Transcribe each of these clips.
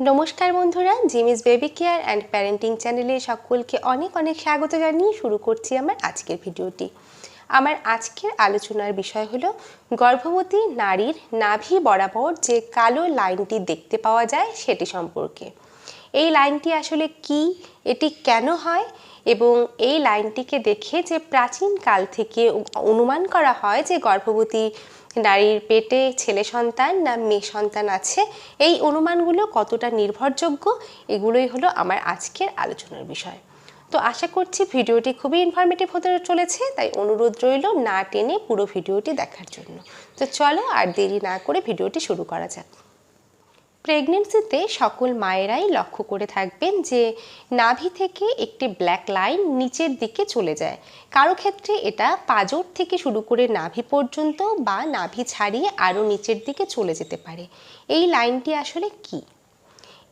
নমস্কার বন্ধুরা Jimmy's baby care and parenting চ্যানেলে সকলকে অনেক অনেক স্বাগত জানিয়ে শুরু করছি আমার আজকের ভিডিওটি। আমার আজকের আলোচনার বিষয় হলো, গর্ভবতী নারীর নাভি বরাবর যে কালো লাইনটি দেখতে পাওয়া যায় সেটি সম্পর্কে। এই লাইনটি আসলে কি, এটি কেন হয় এবং এই লাইনটিকে দেখে যে প্রাচীন কাল থেকে অনুমান করা হয় যে গর্ভবতী নারীর পেটে ছেলে সন্তান না মেয়ে সন্তান আছে, এই অনুমানগুলো কতটা নির্ভরযোগ্য, এগুলোই হলো আমার আজকের আলোচনার বিষয়। তো আশা করছি ভিডিওটি খুবই ইনফরমেটিভ হতে চলেছে, তাই অনুরোধ রইল না টেনে পুরো ভিডিওটি দেখার জন্য। তো চলো আর দেরি না করে ভিডিওটি শুরু করা যাক। প্রেগনেন্সিতে সকল মায়েরাই লক্ষ্য করে থাকবেন যে নাভি থেকে একটি ব্ল্যাক লাইন নিচের দিকে চলে যায়। কারও ক্ষেত্রে এটা পাজর থেকে শুরু করে নাভি পর্যন্ত বা নাভি ছাড়িয়ে আরও নিচের দিকে চলে যেতে পারে। এই লাইনটি আসলে কি?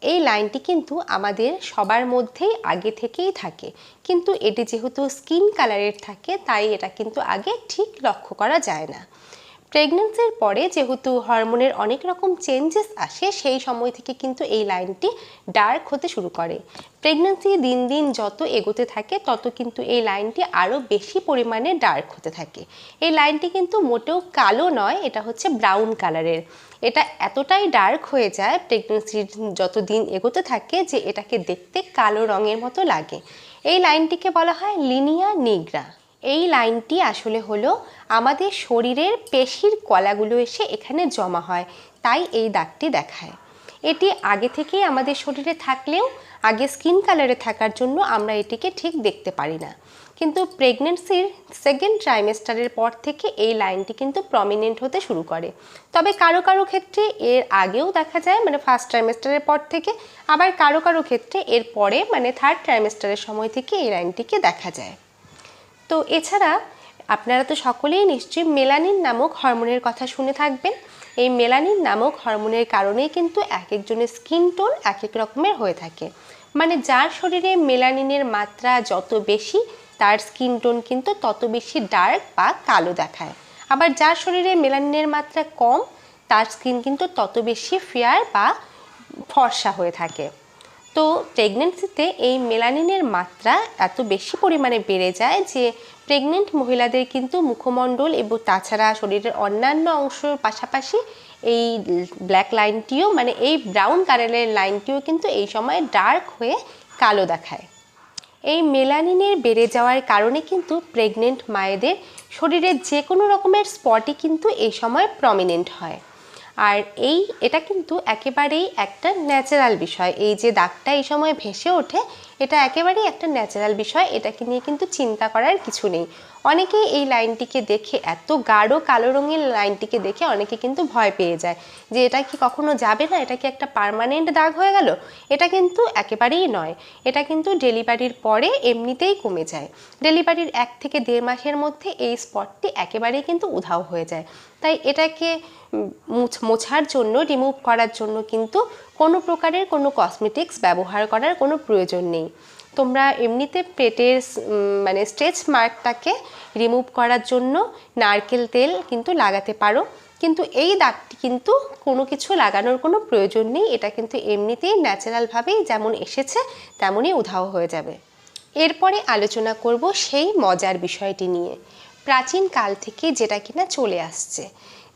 এই লাইনটি কিন্তু আমাদের সবার মধ্যেই আগে থেকেই থাকে। কিন্তু এটি যেহেতু স্কিন কালারের থাকে, তাই এটা কিন্তু আগে ঠিক লক্ষ্য করা যায় না। প্রেগনেন্সির পরে যেহেতু হরমোনের অনেক রকম চেঞ্জেস আসে, সেই সময় থেকে কিন্তু এই লাইনটি ডার্ক হতে শুরু করে। প্রেগনেন্সি দিন দিন যত এগোতে থাকে, তত কিন্তু এই লাইনটি আরও বেশি পরিমাণে ডার্ক হতে থাকে। এই লাইনটি কিন্তু মোটেও কালো নয়, এটা হচ্ছে ব্রাউন কালারের এটা এতটাই ডার্ক হয়ে যায় প্রেগনেন্সির যত দিন এগোতে থাকে যে এটাকে দেখতে কালো রঙের মতো লাগে। এই লাইনটিকে বলা হয় লিনিয়া নিগ্রা এই লাইনটি আসলে হলো আমাদের শরীরের পেশির কলাগুলো এসে এখানে জমা হয়, তাই এই দাগটি দেখায়। এটি আগে থেকেই আমাদের শরীরে থাকলেও, আগে স্কিন কালারে থাকার জন্য আমরা এটিকে ঠিক দেখতে পারি না। কিন্তু প্রেগনেন্সির সেকেন্ড ট্রাইমেস্টারের পর থেকে এই লাইনটি কিন্তু প্রমিনেন্ট হতে শুরু করে। তবে কারও কারও ক্ষেত্রে এর আগেও দেখা যায় মানে ফার্স্ট ট্রাইমেস্টারের পর থেকে, আবার কারও কারও ক্ষেত্রে এর পরে মানে থার্ড ট্রাইমেস্টারের সময় থেকে এই লাইনটিকে দেখা যায়। তো এছাড়া আপনারা তো সকলেই নিশ্চয়ই মেলানিন নামক হরমোনের কথা শুনে থাকবেন। এই মেলানিন নামক হরমোনের কারণেই কিন্তু এক একজনের স্কিন টোন এক এক রকমের হয়ে থাকে। মানে যার শরীরে মেলানিনের মাত্রা যত বেশি, তার স্কিন টোন কিন্তু তত বেশি ডার্ক বা কালো দেখায়। আবার যার শরীরে মেলানিনের মাত্রা কম, তার স্কিন কিন্তু তত বেশি ফেয়ার বা ফর্সা হয়ে থাকে। তো প্রেগনেন্সিতে এই মেলানিনের মাত্রা এত বেশি পরিমাণে বেড়ে যায় যে প্রেগনেন্ট মহিলাদের কিন্তু মুখমণ্ডল এবং তাছাড়া শরীরের অন্যান্য অংশের পাশাপাশি এই ব্ল্যাক লাইনটিও মানে এই ব্রাউন কালারের লাইনটিও কিন্তু এই সময় ডার্ক হয়ে কালো দেখায়। এই মেলানিনের বেড়ে যাওয়ার কারণে কিন্তু প্রেগনেন্ট মায়েদের শরীরের যে কোনো রকমের স্পটই কিন্তু এই সময় প্রমিনেন্ট হয়। আর এই, এটা কিন্তু একেবারেই একটা ন্যাচারাল বিষয়। এই যে দাগটা এই সময় ভেসে ওঠে এটা একেবারেই একটা ন্যাচারাল বিষয়, এটাকে নিয়ে কিন্তু চিন্তা করার কিছু নেই। অনেকে এই লাইনটিকে দেখে, এত গাঢ় কালো রঙের লাইনটিকে দেখে অনেকে কিন্তু ভয় পেয়ে যায় যে এটা কি কখনো যাবে না? এটা কি একটা পারমানেন্ট দাগ হয়ে গেল? এটা কিন্তু একেবারেই নয়। এটা কিন্তু ডেলিভারির পরে এমনিতেই কমে যায়। ডেলিভারির এক থেকে দেড় মাসের মধ্যে এই স্পটটি একেবারেই কিন্তু উধাও হয়ে যায়। তাই এটাকে মোছার জন্য রিমুভ করার জন্য কিন্তু কোনো প্রকারের কোনো কসমেটিক্স ব্যবহার করার কোনো প্রয়োজন নেই। তোমরা এমনিতে পেটের মানে স্ট্রেচ মার্কটাকে রিমুভ করার জন্য নারকেল তেল কিন্তু লাগাতে পারো। কিন্তু এই দাগটি কিন্তু কোনো কিছু লাগানোর কোনো প্রয়োজন নেই। এটা কিন্তু এমনিতেই ন্যাচারালভাবেই যেমন এসেছে, তেমনই উধাও হয়ে যাবে। এরপরে আলোচনা করব সেই মজার বিষয়টি নিয়ে। প্রাচীন কাল থেকে যেটা কিনা চলে আসছে।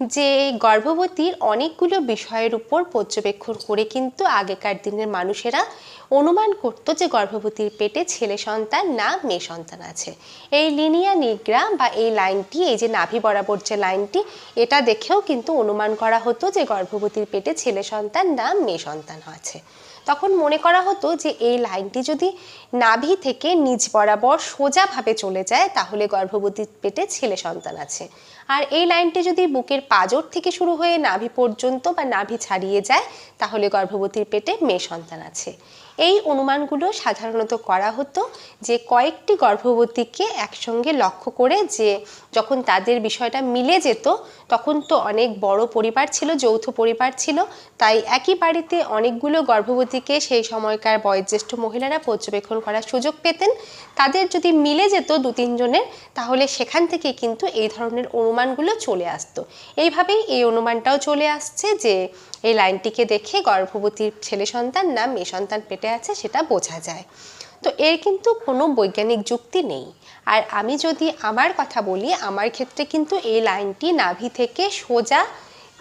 যে গর্ভবতীর অনেকগুলো বিষয়ের উপর পর্যবেক্ষণ করে কিন্তু আগেকার দিনের মানুষেরা অনুমান করতো যে গর্ভবতীর পেটে ছেলে সন্তান না মেয়ে সন্তান আছে। এই লিনিয়া নিগ্রা বা এই লাইনটি, এই যে নাভি বরাবর যে লাইনটি, এটা দেখেও কিন্তু অনুমান করা হতো যে গর্ভবতীর পেটে ছেলে সন্তান না মেয়ে সন্তান আছে। তখন মনে করা হতো যে এই লাইনটি যদি নাভি থেকে নিজ বরাবর সোজাভাবে চলে যায়, তাহলে গর্ভবতীর পেটে ছেলে সন্তান আছে। আর এই লাইনটি যদি বুকের পাজর থেকে শুরু হয়ে নাভি পর্যন্ত বা নাভি ছাড়িয়ে যায়, তাহলে গর্ভবতীর পেটে মেয়ে সন্তান আছে। এই অনুমানগুলো সাধারণত করা হতো যে কয়েকটি গর্ভবতীকে একসঙ্গে লক্ষ্য করে যে যখন তাদের বিষয়টা মিলে যেত, তখন তো অনেক বড় পরিবার ছিল, যৌথ পরিবার ছিল, তাই একই বাড়িতে অনেকগুলো গর্ভবতীকে সেই সময়কার বয়োজ্যেষ্ঠ মহিলারা পর্যবেক্ষণ করার সুযোগ পেতেন। তাদের যদি মিলে যেত দু তিনজনের তাহলে সেখান থেকে কিন্তু এই ধরনের অনুমানগুলো চলে আসতো। এইভাবেই এই অনুমানটাও চলে আসছে যে এই লাইনটিকে দেখে গর্ভবতীর ছেলে সন্তান না মেয়ে সন্তান পেটে আছে, সেটা বোঝা যায়। তো এর কিন্তু কোনো বৈজ্ঞানিক যুক্তি নেই। আর আমি যদি আমার কথা বলি, আমার ক্ষেত্রে কিন্তু এই লাইনটি নাভি থেকে সোজা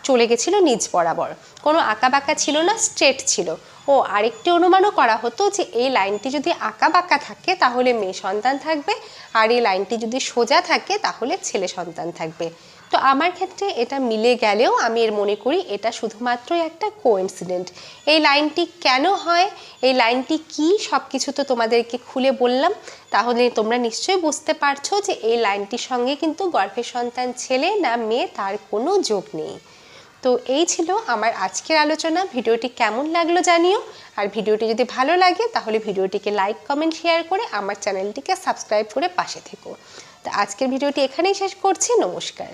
চলে গেছিল নিচ বরাবর। কোনো আঁকা বাঁকা ছিল না, স্ট্রেট ছিল। ও আরেকটি অনুমানও করা হতো যে এই লাইনটি যদি আঁকা বাঁকা থাকে, তাহলে মেয়ে সন্তান থাকবে। আর এই লাইনটি যদি সোজা থাকে, তাহলে ছেলে সন্তান থাকবে। তো আমার ক্ষেত্রে এটা মিলে গেলেও আমি এর মনে করি এটা শুধুমাত্রই একটা কোইন্সিডেন্ট এই লাইনটি কেন হয়? এই লাইনটি কি? সব কিছু তো তোমাদেরকে খুলে বললাম। তাহলে তোমরা নিশ্চয়ই বুঝতে পারছ যে এই লাইনটির সঙ্গে কিন্তু গর্ভের সন্তান ছেলে না মেয়ে তার কোনো যোগ নেই। তো এই ছিল আমার আজকের আলোচনা। ভিডিওটি কেমন লাগল জানিও। আর ভিডিওটি যদি ভালো লাগে তাহলে ভিডিওটিকে লাইক, কমেন্ট, শেয়ার করে আমার চ্যানেলটিকে সাবস্ক্রাইব করে পাশে থেকো। তো আজকের ভিডিওটি এখানেই শেষ করছি। নমস্কার।